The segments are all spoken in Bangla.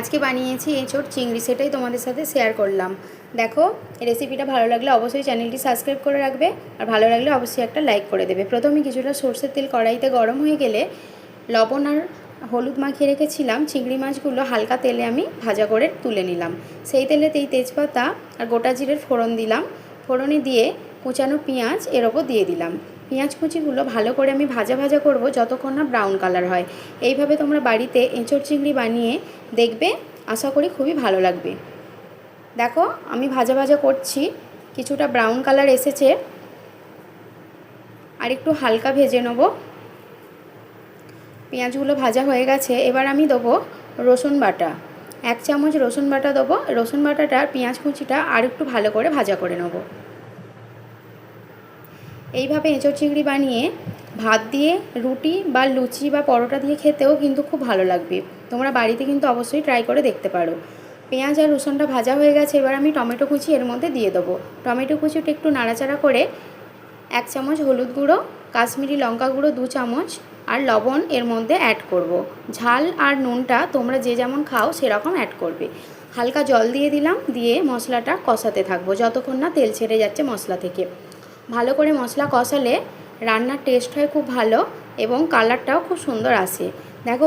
আজকে বানিয়েছি এঁচোড় চিংড়ি সেটাই তোমাদের সাথে শেয়ার করলাম। দেখো রেসিপিটা ভালো লাগলে অবশ্যই চ্যানেলটি সাবস্ক্রাইব করে রাখবে, আর ভালো লাগলে অবশ্যই একটা লাইক করে দেবে। প্রথমে কিছুটা সর্ষের তেল কড়াইতে গরম হয়ে গেলে লবণ আর হলুদ মাখিয়ে রেখেছিলাম। চিংড়ি মাছগুলো হালকা তেলে আমি ভাজা করে তুলে নিলাম। সেই তেলেতেই তেজপাতা আর গোটা জিরের ফোড়ন দিলাম। ফোড়নে দিয়ে কুচানো পেঁয়াজ এর ওপর দিয়ে দিলাম। পেঁয়াজ কুচিগুলো ভালো করে আমি ভাজা ভাজা করব যতক্ষণ না ব্রাউন কালার হয়। এইভাবে তোমরা বাড়িতে এঁচড় চিংড়ি বানিয়ে দেখবে, আশা করি খুবই ভালো লাগবে। দেখো, আমি ভাজা ভাজা করছি, কিছুটা ব্রাউন কালার এসেছে। আর একটু হালকা ভেজে নেব। পেঁয়াজগুলো ভাজা হয়ে গেছে, এবার আমি দেবো রসুন বাটা। এক চামচ রসুন বাটা দেবো। রসুন বাটাটা, পেঁয়াজ কুচিটা আর একটু ভালো করে ভাজা করে নেব। এইভাবে এঁচোড় চিংড়ি বানিয়ে ভাত দিয়ে, রুটি বা লুচি বা পরোটা দিয়ে খেতেও কিন্তু খুব ভালো লাগবে। তোমরা বাড়িতে কিন্তু অবশ্যই ট্রাই করে দেখতে পারো। পেঁয়াজ আর রসুনটা ভাজা হয়ে গেছে, এবার আমি টমেটো কুচি এর মধ্যে দিয়ে দেবো। টমেটো কুচিটা একটু নাড়াচাড়া করে এক চামচ হলুদ গুঁড়ো, কাশ্মীরি লঙ্কা গুঁড়ো দু চামচ আর লবণ এর মধ্যে অ্যাড করব। ঝাল আর নুনটা তোমরা যে যেমন খাও সেরকম অ্যাড করবে। হালকা জল দিয়ে দিলাম, দিয়ে মশলাটা কষাতে থাকব, যতক্ষণ না তেল ছেড়ে যাচ্ছে মশলা থেকে। ভালো করে মশলা কষালে রান্নার টেস্ট হয় খুব ভালো এবং কালারটাও খুব সুন্দর আসে। দেখো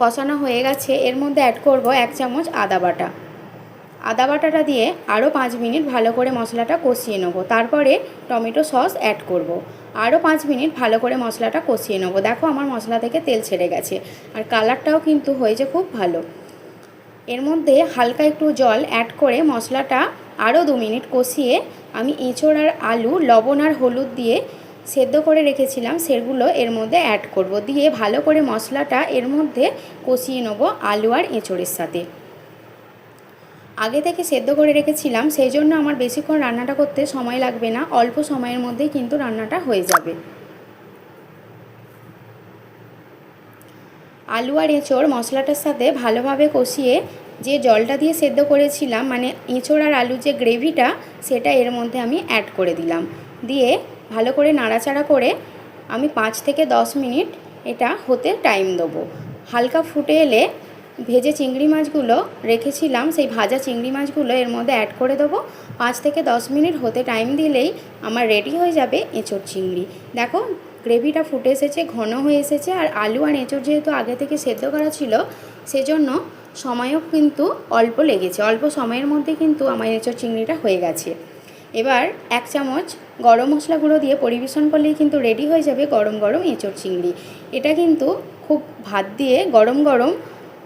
কষানো হয়ে গেছে। এর মধ্যে অ্যাড করব এক চামচ আদা বাটা। আদা বাটাটা দিয়ে আরও পাঁচ মিনিট ভালো করে মশলাটা কষিয়ে নেব। তারপরে টমেটো সস অ্যাড করব। আরও পাঁচ মিনিট ভালো করে মশলাটা কষিয়ে নেব। দেখো আমার মশলা থেকে তেল ছেড়ে গেছে। আর কালারটাও কিন্তু হয়েছে খুব ভালো। এর মধ্যে হালকা একটু জল অ্যাড করে মশলাটা আরও দু মিনিট কষিয়ে আমি এঁচোড় আর আলু, লবণ আর হলুদ দিয়ে সেদ্ধ করে রেখেছিলাম। সেগুলো এর মধ্যে অ্যাড করব। দিয়ে ভালো করে মশলাটা এর মধ্যে কষিয়ে নেব আলু আর এঁচোড়ের সাথে। আগে থেকে সেদ্ধ করে রেখেছিলাম, সেই জন্য আমার বেশিক্ষণ রান্নাটা করতে সময় লাগবে না। অল্প সময়ের মধ্যেই কিন্তু রান্নাটা হয়ে যাবে। আলু আর এঁচোড় মশলাটার সাথে ভালোভাবে কষিয়ে যে জলটা দিয়ে সেদ্ধ করেছিলাম মানে এঁচোড় আর আলু যে গ্রেভিটা, সেটা এর মধ্যে আমি অ্যাড করে দিলাম। দিয়ে ভালো করে নাড়াচাড়া করে আমি পাঁচ থেকে দশ মিনিট এটা হতে টাইম দেবো। হালকা ফুটে এলে ভেজে চিংড়ি মাছগুলো রেখেছিলাম, সেই ভাজা চিংড়ি মাছগুলো এর মধ্যে অ্যাড করে দেবো। পাঁচ থেকে দশ মিনিট হতে টাইম দিলেই আমার রেডি হয়ে যাবে এঁচোড় চিংড়ি। দেখো, গ্রেভিটা ফুটে এসেছে, ঘন হয়ে এসেছে, আর আলু আর এঁচোড় যেহেতু আগে থেকে সেদ্ধ করা ছিল, সেজন্য সময়ও কিন্তু অল্প লেগেছে। অল্প সময়ের মধ্যে কিন্তু আমার এঁচড় চিংড়িটা হয়ে গেছে। এবার এক চামচ গরম মশলা গুঁড়ো দিয়ে পরিবেশন করলেই কিন্তু রেডি হয়ে যাবে গরম গরম এঁচড় চিংড়ি। এটা কিন্তু খুব ভাত দিয়ে গরম গরম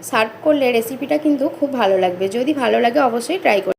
সার্ভ করলে রেসিপিটা কিন্তু খুব ভালো লাগবে। যদি ভালো লাগে অবশ্যই ট্রাই করবে।